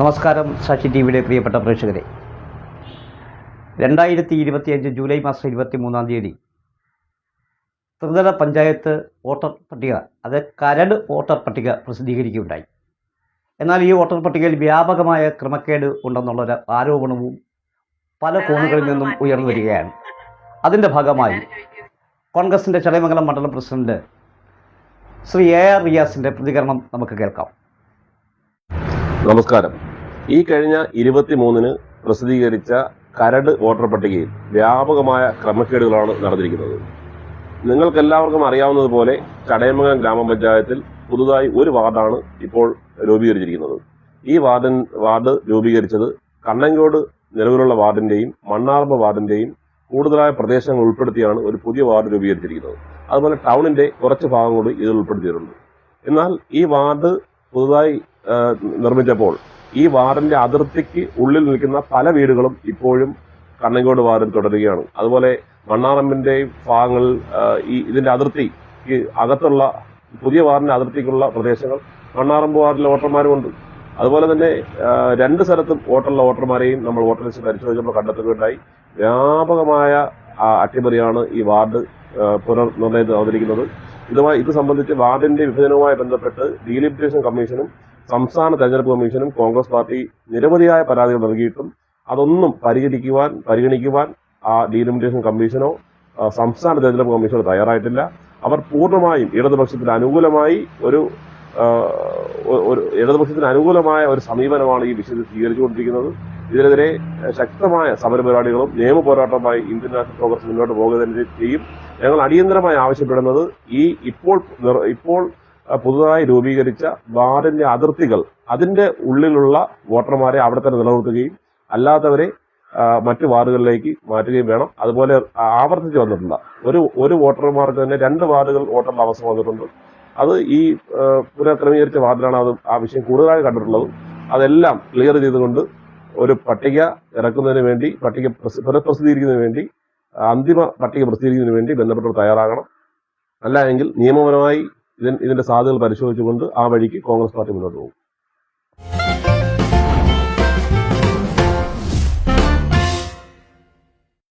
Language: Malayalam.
നമസ്കാരം സാക്ഷി ടി വിയുടെ പ്രിയപ്പെട്ട പ്രേക്ഷകരെ. രണ്ടായിരത്തി ഇരുപത്തിയഞ്ച് ജൂലൈ മാസം ഇരുപത്തി മൂന്നാം തീയതി ത്രിതല പഞ്ചായത്ത് വോട്ടർ പട്ടിക അത് കരട് വോട്ടർ പട്ടിക പ്രസിദ്ധീകരിക്കുകയുണ്ടായി. എന്നാൽ ഈ വോട്ടർ പട്ടികയിൽ വ്യാപകമായ ക്രമക്കേട് ഉണ്ടെന്നുള്ളൊരു ആരോപണവും പല കോണുകളിൽ നിന്നും ഉയർന്നു വരികയാണ്. അതിന്റെ ഭാഗമായി കോൺഗ്രസിന്റെ ചടയമംഗലം മണ്ഡലം പ്രസിഡന്റ് ശ്രീ എ ആർ റിയാസിന്റെ പ്രതികരണം നമുക്ക് കേൾക്കാം. നമസ്കാരം. ഈ കഴിഞ്ഞ ഇരുപത്തിമൂന്നിന് പ്രസിദ്ധീകരിച്ച കരട് വോട്ടർ പട്ടികയിൽ വ്യാപകമായ ക്രമക്കേടുകളാണ് നടന്നിരിക്കുന്നത്. നിങ്ങൾക്കെല്ലാവർക്കും അറിയാവുന്നതുപോലെ ചടയമംഗം ഗ്രാമപഞ്ചായത്തിൽ പുതുതായി ഒരു വാർഡാണ് ഇപ്പോൾ രൂപീകരിച്ചിരിക്കുന്നത്. ഈ വാർഡൻ വാർഡ് രൂപീകരിച്ചത് കണ്ണങ്കോട് നിലവിലുള്ള വാർഡിന്റെയും മണ്ണാർമ്പ വാർഡിന്റെയും കൂടുതലായ പ്രദേശങ്ങൾ ഉൾപ്പെടുത്തിയാണ് ഒരു പുതിയ വാർഡ് രൂപീകരിച്ചിരിക്കുന്നത്. അതുപോലെ ടൗണിന്റെ കുറച്ച് ഭാഗം കൂടി ഇതിൽ ഉൾപ്പെടുത്തിയിട്ടുണ്ട്. എന്നാൽ ഈ വാർഡ് പുതുതായി നിർമ്മിച്ചപ്പോൾ ഈ വാർഡിന്റെ അതിർത്തിക്ക് ഉള്ളിൽ നിൽക്കുന്ന പല വീടുകളും ഇപ്പോഴും കണ്ണങ്കോട് വാർഡിൽ തുടരുകയാണ്. അതുപോലെ മണ്ണാറമ്പിന്റെ ഭാഗങ്ങൾ ഈ ഇതിന്റെ അതിർത്തി അകത്തുള്ള പുതിയ വാർഡിന്റെ അതിർത്തിക്കുള്ള പ്രദേശങ്ങൾ മണ്ണാറമ്പ് വാർഡിലെ വോട്ടർമാരുമുണ്ട് അതുപോലെ തന്നെ രണ്ട് സ്ഥലത്തും വോട്ടുള്ള വോട്ടർമാരെയും നമ്മൾ വോട്ടർ ലിസ്റ്റ് പരിശോധിച്ചപ്പോൾ കണ്ടെത്തുകയുണ്ടായി. വ്യാപകമായ അട്ടിമറിയാണ് ഈ വാർഡ് ആ, പുനർനിർണയത്തിൽ അവതരിക്കുന്നത്. ഇതുമായി ഇത് സംബന്ധിച്ച് വാർഡിന്റെ വിഭജനവുമായി ബന്ധപ്പെട്ട് ഡീലിമിറ്റേഷൻ കമ്മീഷനും സംസ്ഥാന തെരഞ്ഞെടുപ്പ് കമ്മീഷനും കോൺഗ്രസ് പാർട്ടി നിരവധിയായ പരാതികൾ നൽകിയിട്ടും അതൊന്നും പരിഹരിക്കുവാൻ പരിഗണിക്കുവാൻ ആ ഡീലിമിറ്റേഷൻ കമ്മീഷനോ സംസ്ഥാന തെരഞ്ഞെടുപ്പ് കമ്മീഷനോ തയ്യാറായിട്ടില്ല. അവർ പൂർണമായും ഇടതുപക്ഷത്തിന് അനുകൂലമായി ഒരു ഒരു ഇടതുപക്ഷത്തിന് അനുകൂലമായ ഒരു സമീപനമാണ് ഈ വിഷയത്തിൽ സ്വീകരിച്ചുകൊണ്ടിരിക്കുന്നത്. ഇതിനെതിരെ ശക്തമായ സമരപരിപാടികളും നിയമ പോരാട്ടവുമായി ഇന്ത്യൻ നാഷണൽ കോൺഗ്രസ് മുന്നോട്ട് പോകുക തന്നെ ചെയ്യും. ഞങ്ങൾ അടിയന്തരമായി ആവശ്യപ്പെടുന്നത് ഈ ഇപ്പോൾ ഇപ്പോൾ പുതുതായി രൂപീകരിച്ച വാർഡിന്റെ അതിർത്തികൾ അതിന്റെ ഉള്ളിലുള്ള വോട്ടർമാരെ അവിടെ തന്നെ നിലനിർത്തുകയും അല്ലാത്തവരെ മറ്റു വാർഡുകളിലേക്ക് മാറ്റുകയും വേണം. അതുപോലെ ആവർത്തിച്ച് വന്നിട്ടില്ല ഒരു ഒരു വോട്ടർമാർക്ക് തന്നെ രണ്ട് വാർഡുകൾ വോട്ടറിന്റെ അവസ്ഥ വന്നിട്ടുണ്ട്. അത് ഈ പുനഃക്രമീകരിച്ച വാർഡിലാണ് അത് ആ വിഷയം കൂടുതലായി കണ്ടിട്ടുള്ളത്. അതെല്ലാം ക്ലിയർ ചെയ്തുകൊണ്ട് ഒരു പട്ടിക ഇറക്കുന്നതിന് വേണ്ടി പട്ടിക പ്രസി- പുനഃപ്രസിദ്ധീകരിക്കുന്നതിന് വേണ്ടി അന്തിമ പട്ടിക പ്രസിദ്ധീകരിക്കുന്നതിന് വേണ്ടി ബന്ധപ്പെട്ടവർ തയ്യാറാകണം. അല്ല എങ്കിൽ നിയമപരമായി ഇതിന്റെ സാധ്യതകൾ പരിശോധിച്ചുകൊണ്ട് ആ വഴിക്ക് കോൺഗ്രസ് പാർട്ടി മുന്നോട്ട് പോകും.